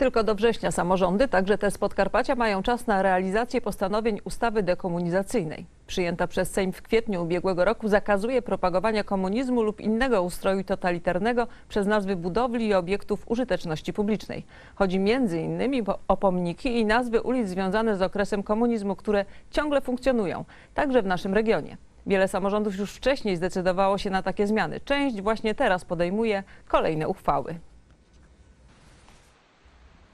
Tylko do września samorządy, także te z Podkarpacia, mają czas na realizację postanowień ustawy dekomunizacyjnej. Przyjęta przez Sejm w kwietniu ubiegłego roku zakazuje propagowania komunizmu lub innego ustroju totalitarnego przez nazwy budowli i obiektów użyteczności publicznej. Chodzi m.in. o pomniki i nazwy ulic związane z okresem komunizmu, które ciągle funkcjonują, także w naszym regionie. Wiele samorządów już wcześniej zdecydowało się na takie zmiany. Część właśnie teraz podejmuje kolejne uchwały.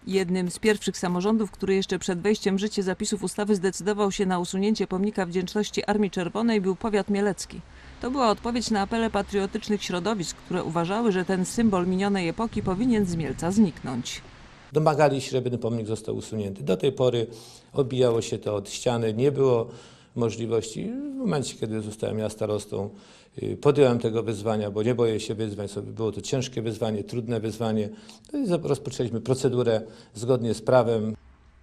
Jednym z pierwszych samorządów, który jeszcze przed wejściem w życie zapisów ustawy zdecydował się na usunięcie pomnika wdzięczności Armii Czerwonej był powiat mielecki. To była odpowiedź na apele patriotycznych środowisk, które uważały, że ten symbol minionej epoki powinien z Mielca zniknąć. Domagali się, żeby ten pomnik został usunięty. Do tej pory odbijało się to od ściany, nie było możliwości. W momencie, kiedy zostałem ja starostą, y, podjąłem tego wyzwania, bo nie boję się wyzwań. Było to ciężkie wyzwanie, trudne wyzwanie. No i rozpoczęliśmy procedurę zgodnie z prawem.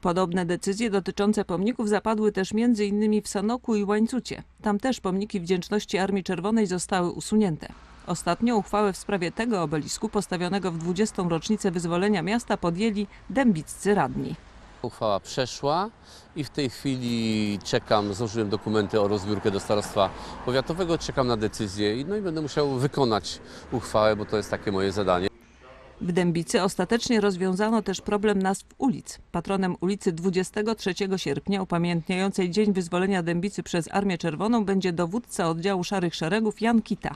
Podobne decyzje dotyczące pomników zapadły też m.in. w Sanoku i Łańcucie. Tam też pomniki wdzięczności Armii Czerwonej zostały usunięte. Ostatnio uchwałę w sprawie tego obelisku postawionego w 20. rocznicę wyzwolenia miasta podjęli dębiccy radni. Uchwała przeszła i w tej chwili czekam, złożyłem dokumenty o rozbiórkę do starostwa powiatowego, czekam na decyzję no i będę musiał wykonać uchwałę, bo to jest takie moje zadanie. W Dębicy ostatecznie rozwiązano też problem nazw ulic. Patronem ulicy 23 sierpnia upamiętniającej Dzień Wyzwolenia Dębicy przez Armię Czerwoną będzie dowódca oddziału Szarych Szeregów Jan Kita,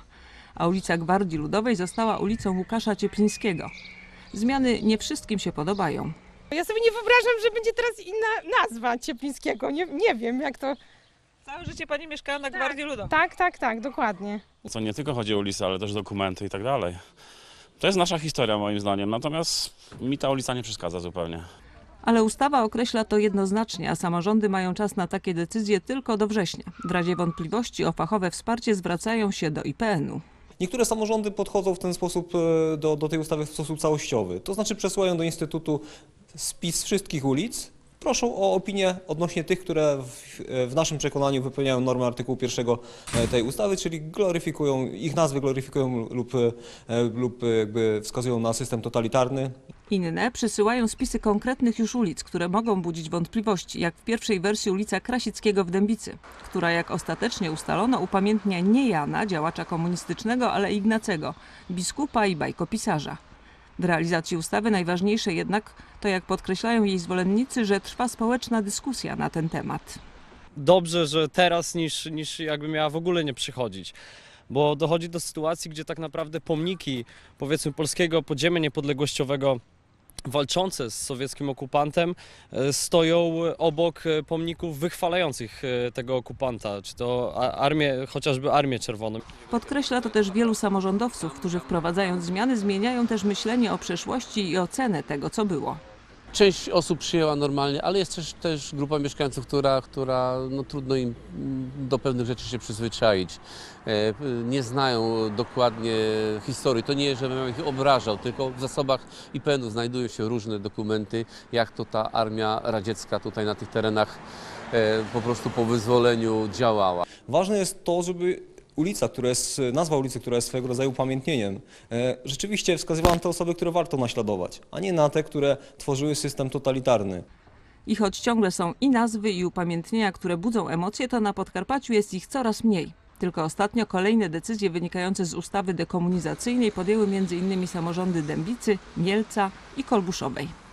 a ulica Gwardii Ludowej została ulicą Łukasza Cieplińskiego. Zmiany nie wszystkim się podobają. Ja sobie nie wyobrażam, że będzie teraz inna nazwa Cieplińskiego. Nie, nie wiem, jak to. Całe życie pani mieszkała na Gwardii Ludowej. Tak, tak, tak, dokładnie. Co nie tylko chodzi o ulicę, ale też dokumenty i tak dalej. To jest nasza historia moim zdaniem, natomiast mi ta ulica nie przeszkadza zupełnie. Ale ustawa określa to jednoznacznie, a samorządy mają czas na takie decyzje tylko do września. W razie wątpliwości o fachowe wsparcie zwracają się do IPN-u. Niektóre samorządy podchodzą w ten sposób e, do, do tej ustawy w sposób całościowy. To znaczy przesyłają do Instytutu spis wszystkich ulic, proszą o opinię odnośnie tych, które w, w naszym przekonaniu wypełniają normy artykułu pierwszego e, tej ustawy, czyli gloryfikują, ich nazwy gloryfikują lub, e, lub jakby wskazują na system totalitarny. Inne przysyłają spisy konkretnych już ulic, które mogą budzić wątpliwości, jak w pierwszej wersji ulica Krasickiego w Dębicy, która jak ostatecznie ustalono upamiętnia nie Jana, działacza komunistycznego, ale Ignacego, biskupa i bajkopisarza. W realizacji ustawy najważniejsze jednak to, jak podkreślają jej zwolennicy, że trwa społeczna dyskusja na ten temat. dobrze, że teraz niż, niż jakby miała w ogóle nie przychodzić. Bo dochodzi do sytuacji, gdzie tak naprawdę pomniki, powiedzmy, polskiego podziemia niepodległościowego walczące z sowieckim okupantem e, stoją obok e, pomników wychwalających e, tego okupanta, czy to armię, chociażby Armię Czerwoną. Podkreśla to też wielu samorządowców, którzy wprowadzając zmiany zmieniają też myślenie o przeszłości i ocenę tego, co było. Część osób przyjęła normalnie, ale jest też, też grupa mieszkańców, która, która no, trudno im mm, do pewnych rzeczy się przyzwyczaić. E, Nie znają dokładnie historii. To nie jest, żebym ich obrażał, tylko w zasobach IPN-u znajdują się różne dokumenty, jak to ta armia radziecka tutaj na tych terenach e, po prostu po wyzwoleniu działała. Ważne jest to, żeby ulica, która jest, nazwa ulicy, która jest swego rodzaju upamiętnieniem, e, rzeczywiście wskazywała na te osoby, które warto naśladować, a nie na te, które tworzyły system totalitarny. I choć ciągle są i nazwy, i upamiętnienia, które budzą emocje, to na Podkarpaciu jest ich coraz mniej. Tylko ostatnio kolejne decyzje wynikające z ustawy dekomunizacyjnej podjęły m.in. samorządy Dębicy, Mielca i Kolbuszowej.